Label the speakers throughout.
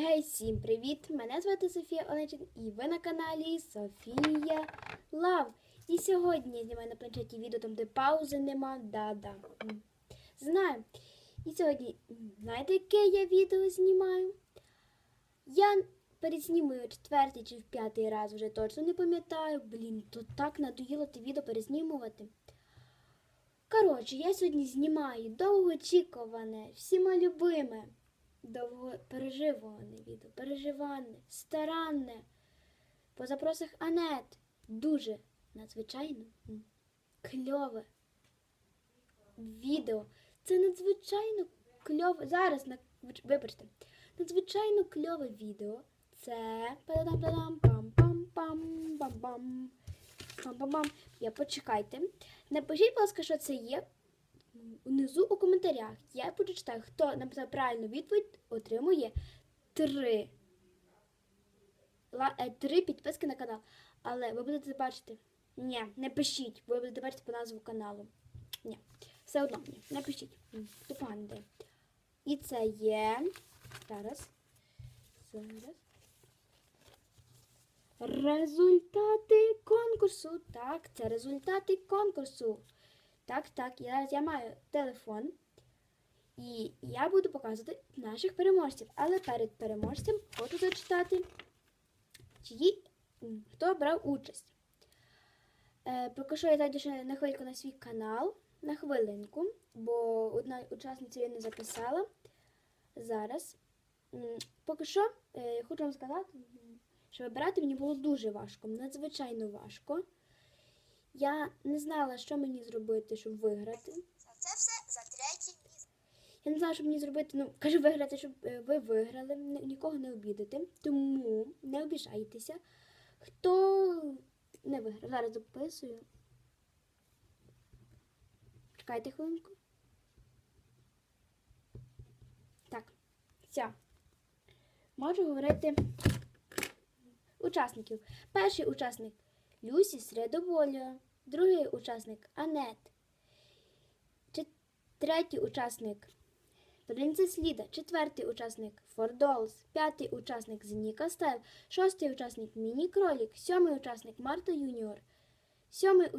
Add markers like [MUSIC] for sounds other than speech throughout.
Speaker 1: Гей, всім привіт! Мене звати Софія Онечин і ви на каналі Софія Лав. І сьогодні я знімаю на планшеті відео, там де паузи нема. Да-да. Знаю. І сьогодні, знаєте, яке я відео знімаю? Я перезнімую четвертий чи в п'ятий раз вже точно не пам'ятаю. Блін, то так надоїло те відео перезнімувати. Коротше, я сьогодні знімаю довгоочікуване, всіма любиме, довго переживане відео, переживане, старанне. По запросах Анет. Дуже надзвичайно кльове відео. Це надзвичайно кльове. Зараз вибачте. Надзвичайно кльове відео. Це падам-падам, пам-пам-пам, бам-бам. Пам-пам-пам. Я почекайте. Напишіть, будь ласка, що це є внизу у коментарях. Я прочитаю, хто написав правильну відповідь, отримує три. ла- е, Три підписки на канал. Але ви будете бачити. Ні, не пишіть, ви будете бачити по назву каналу. Ні, все одно ні, не пишіть. То погано. І це є. Зараз. Зараз. Результати конкурсу. Так, це результати конкурсу. Так, так, я, я маю телефон. І я буду показувати наших переможців. Але перед переможцем хочу зачитати, чиї, хто брав участь. Е, поки що я ще на хвильку на свій канал, на хвилинку, бо одна учасниця я не записала. Зараз. Поки що е, хочу вам сказати, що вибирати мені було дуже важко, надзвичайно важко. Я не знала, що мені зробити, щоб виграти.
Speaker 2: Це все за третє місце.
Speaker 1: Я не знала, що мені зробити. Ну, кажу, виграти, щоб е, ви виграли, нікого не обідати. Тому не обіжайтеся. Хто не виграв? Зараз записую. Чекайте хвилинку. Так, все. Можу говорити учасників. Перший учасник Люсі Средоволю, другий учасник Анет. Третій учасник Принцес Ліда, четвертий учасник Фордолс, п'ятий учасник Зеніка Стайл, шостий учасник Міні Кролік, сьомий учасник Марта Юніор, сьомий у...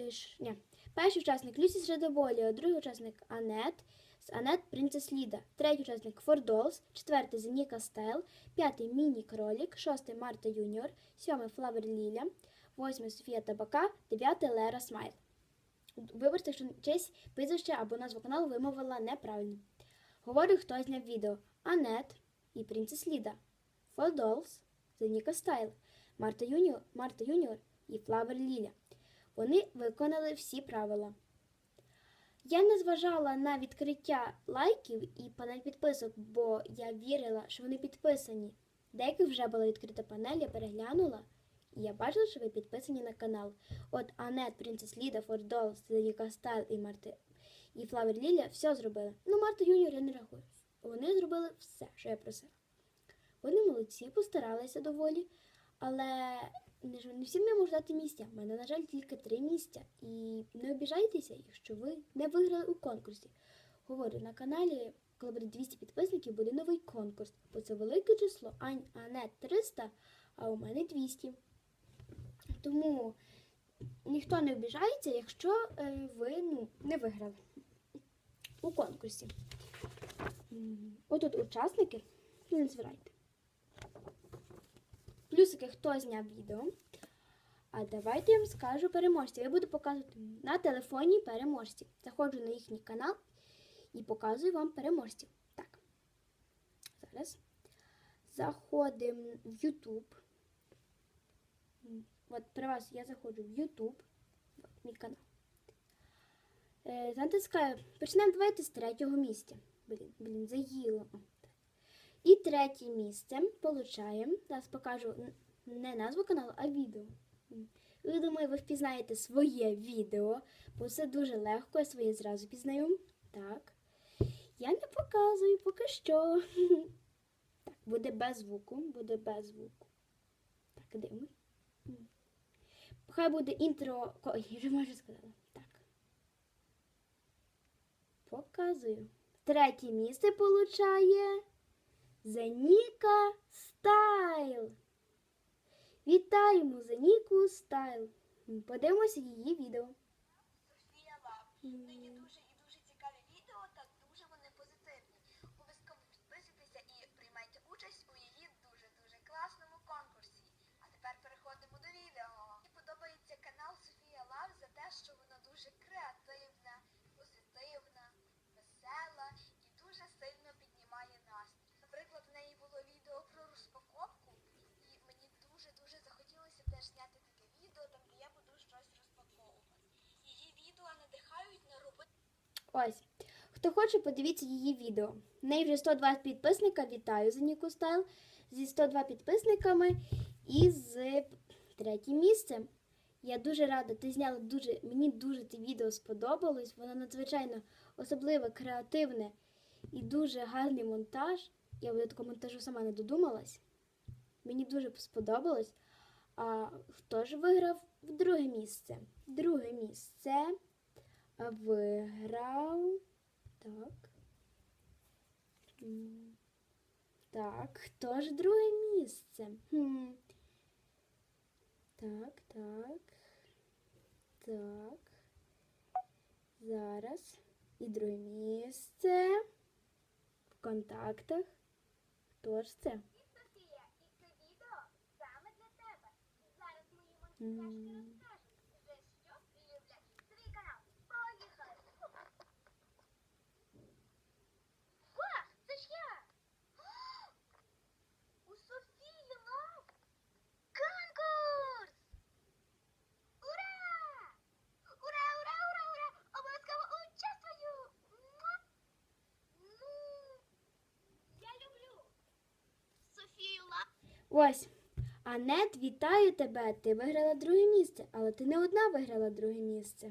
Speaker 1: е, ш- ні. перший учасник Люсі Средоболіо, другий учасник Анет, з Анет Принцес Ліда, третій учасник Фордолс, четвертий Зеніка Стайл, п'ятий Міні Кролік, шостий Марта Юніор, сьомий Флавер Ліля, восьмий Софія Табака, дев'ятий Лера Смайл. Вибачте, якщо честь прізвище або назву каналу вимовила неправильно. Говорю, хто зняв відео. Анет і Принцес Ліда, Фолдолс, Зеніка Стайл, Марта Юніор, Марта Юніор і Флавер Ліля. Вони виконали всі правила. Я не зважала на відкриття лайків і панель підписок, бо я вірила, що вони підписані. Деяких вже була відкрита панель, я переглянула, я бачила, що ви підписані на канал. От Анет, Принцес Ліда, Фордол, Селіка Стайл і Марти і Флавер Ліля все зробили. Ну, Марта Юніор я не рахую. Вони зробили все, що я просила. Вони молодці, постаралися доволі, але не не всім я можу дати місця. У мене, на жаль, тільки три місця. І не обіжайтеся, якщо ви не виграли у конкурсі. Говорю, на каналі, коли буде 200 підписників, буде новий конкурс, бо це велике число. Ань, Анет 300, а у мене 200. Тому ніхто не обіжається, якщо е, ви ну, не виграли у конкурсі. Отут учасники, не збирайте. Плюсики, хто зняв відео. А давайте я вам скажу переможців. Я буду показувати на телефоні переможців. Заходжу на їхній канал і показую вам переможців. Так. Зараз. Заходимо в YouTube. М, От при вас я заходжу в YouTube. От мій канал. Е, затискаю. Почнемо давайте з третього місця. Блін, блін, заїло. І третє місце получаємо. Зараз покажу не назву каналу, а відео. Ви думаю, ви впізнаєте своє відео, бо це дуже легко, я своє зразу пізнаю. Так. Я не показую поки що. [LAUGHS] Так, буде без звуку, буде без звуку. Так, дивимось. Хай буде інтро. Ой, я вже майже сказала. Так. Показую. Третє місце получає Зеніка Стайл. Вітаємо Зеніку Стайл. Подивимося її відео.
Speaker 2: Софія Лав. Нині дуже і дуже цікаві відео та дуже вони позитивні. Обов'язково підписуйтеся і приймайте участь у її дуже-дуже класному конкурсі. А тепер переходимо до відео. Мені подобається канал Софія Лав за те, що вона дуже креативна, позитивна, весела і дуже сильно піднімає настрій. Наприклад, в неї було відео про розпаковку, і мені дуже-дуже захотілося теж зняти таке відео, там де я буду щось розпаковувати. Її відео надихають на робити.
Speaker 1: Ось. Хто хоче, подивіться її відео. В неї вже 102 підписника. Вітаю Зеніку Стайл. Зі 102 підписниками і з третім місцем. Я дуже рада, ти зняла дуже, мені дуже те відео сподобалось. Воно надзвичайно особливе, креативне і дуже гарний монтаж. Я до такого монтажу сама не додумалась. Мені дуже сподобалось. А хто ж виграв в друге місце? Друге місце виграв. Так. Так, хто ж друге місце? Хм. Так, так. Так. Зараз. І друге місце. В контактах. Хто ж це?
Speaker 2: Софія, і це відео саме для тебе. Зараз мої монтажі
Speaker 1: М.
Speaker 2: розкажуть, за що люблять свій канал. Поїхали! Ох, це ж я! У Софії Лав конкурс! Ура! Ура, ура, ура, ура! Обов'язково участвую! Муа! Ну, я люблю Софію Лав.
Speaker 1: Ось. Анет, вітаю тебе. Ти виграла друге місце, але ти не одна виграла друге місце.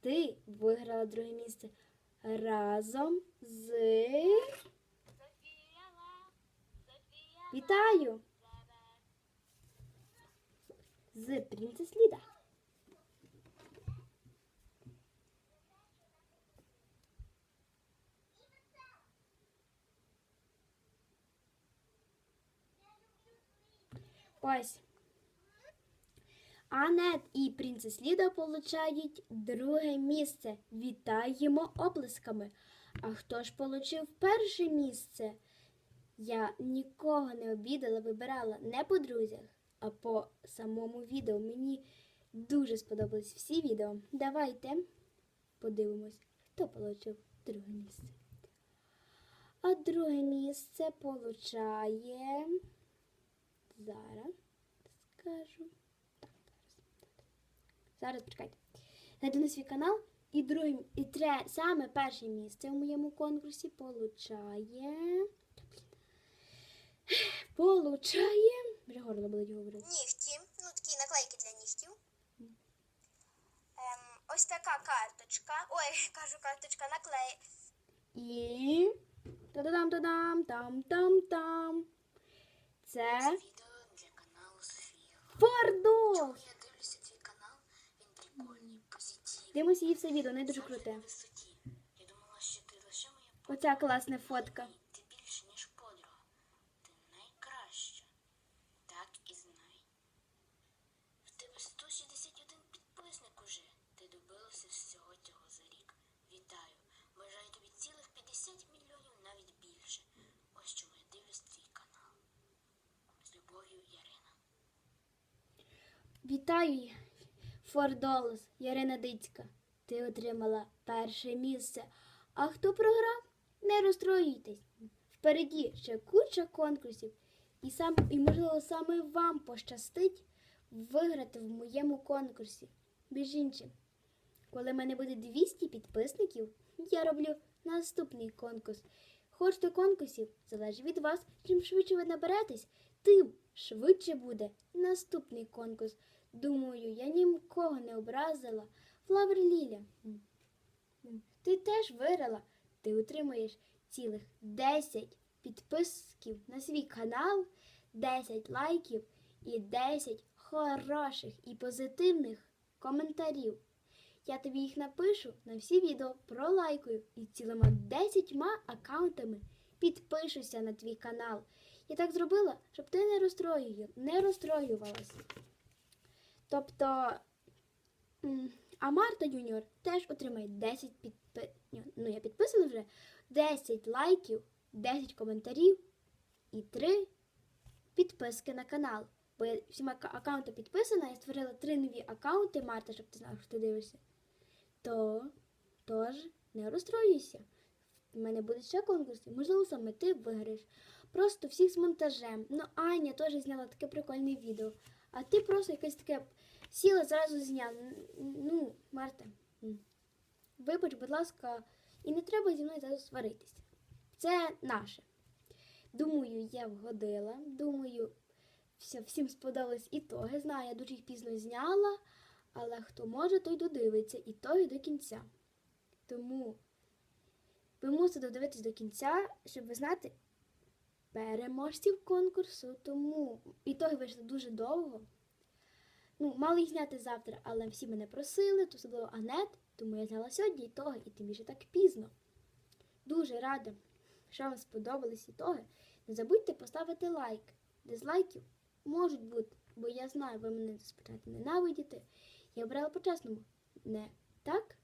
Speaker 1: Ти виграла друге місце разом з. Вітаю! З Принцес Ліда. Ось. Анет і Принцес Ліда получають друге місце. Вітаємо оплесками. А хто ж получив перше місце? Я нікого не обідала, вибирала не по друзях, а по самому відео. Мені дуже сподобались всі відео. Давайте подивимось, хто отримав друге місце. А друге місце получає. Зараз скажу. Так, зараз. Зараз почекайте. Зайду на свій канал. І друге, і тре, саме перше місце у моєму конкурсі получає. Получає. Вже горло болить говорити.
Speaker 2: Нігті, ну такі наклейки для нігтів. Ем, ось така карточка. Ой, [LAUGHS] кажу карточка наклей.
Speaker 1: І. Та-дам, та-дам, там-там-там. Це
Speaker 2: Відео для каналу Софія.
Speaker 1: Фордо!
Speaker 2: Я дивлюся твій канал, він прикольний, позитивний.
Speaker 1: Дивимося її все відео, не дуже круте.
Speaker 2: Я думала, що ти лише моя
Speaker 1: Оця класна фотка.
Speaker 2: Ти більше, ніж подруга. Ти найкраща. Так і знай. В тебе 161 підписник уже. Ти добилася всього цього за рік. Вітаю. Бажаю тобі цілих 50 мільйонів, навіть більше. Ось чому я дивлюсь твій канал. З любов'ю, Ярина.
Speaker 1: Вітаю, Фордолос, Ярина Дицька. Ти отримала перше місце. А хто програв? Не розстроюйтесь. Впереді ще куча конкурсів. І, сам, і можливо, саме вам пощастить виграти в моєму конкурсі. Між іншим, коли в мене буде 200 підписників, я роблю наступний конкурс. Хочете конкурсів, залежить від вас. Чим швидше ви наберетесь, тим швидше буде наступний конкурс. Думаю, я нікого не образила. Флавер Ліля. Ти теж виграла. Ти отримаєш цілих 10 підписків на свій канал, 10 лайків і 10 хороших і позитивних коментарів. Я тобі їх напишу на всі відео, пролайкую і цілими 10 аккаунтами підпишуся на твій канал. Я так зробила, щоб ти не розстроюю, не розстроювалась. Тобто, а Марта Юніор теж отримає 10 підпи... Ну, я підписана вже 10 лайків, 10 коментарів і 3 підписки на канал. Бо я всіма аккаунти підписана, я створила три нові аккаунти, Марта, щоб ти знала, що ти дивишся. То тож не розстроюйся. У мене будуть ще конкурси, можливо, саме ти виграєш. Просто всіх з монтажем. Ну, Аня теж зняла таке прикольне відео. А ти просто якесь таке сіла, зразу зняла. Ну, Марта, вибач, будь ласка, і не треба зі мною зараз сваритися. Це наше. Думаю, я вгодила. Думаю, все, всім сподобались ітоги. Знаю, я дуже їх пізно зняла, але хто може, той додивиться ітоги до кінця. Тому ви мусите додивитись до кінця, щоб ви знати переможців конкурсу. Тому ітоги вийшли дуже довго. Ну, мали їх зняти завтра, але всі мене просили, то особливо Анет, тому я зняла сьогодні ітоги, і тим більше так пізно. Дуже рада, що вам сподобались ітоги. Не забудьте поставити лайк. Дизлайків можуть бути, бо я знаю, ви мене спочатку ненавидите. Я обрала по-чесному. Не так?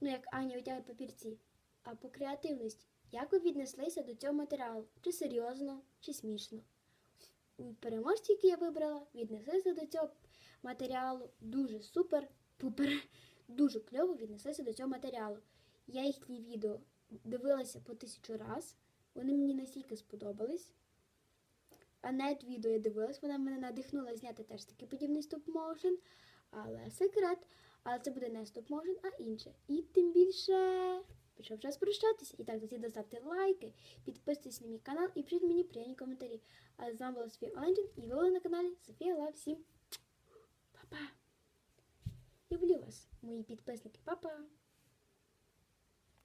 Speaker 1: Ну, як Аня витягує папірці, а по креативності. Як ви віднеслися до цього матеріалу? Чи серйозно, чи смішно? Переможці, які я вибрала, віднеслися до цього матеріалу дуже супер, пупер, дуже кльово віднеслися до цього матеріалу. Я їхні відео дивилася по тисячу раз. Вони мені настільки сподобались. А навіть відео я дивилась, вона мене надихнула зняти теж такий подібний стоп-моушен. Але секрет, але це буде не стоп-моушен, а інше. І тим більше пішов час прощатися. І так, тоді доставте лайки, підписуйтесь на мій канал і пишіть мені приємні коментарі. А з вами була Софія Оленджин і ви були на каналі Софія Лав. Всім па-па! Люблю вас, мої підписники. Па-па!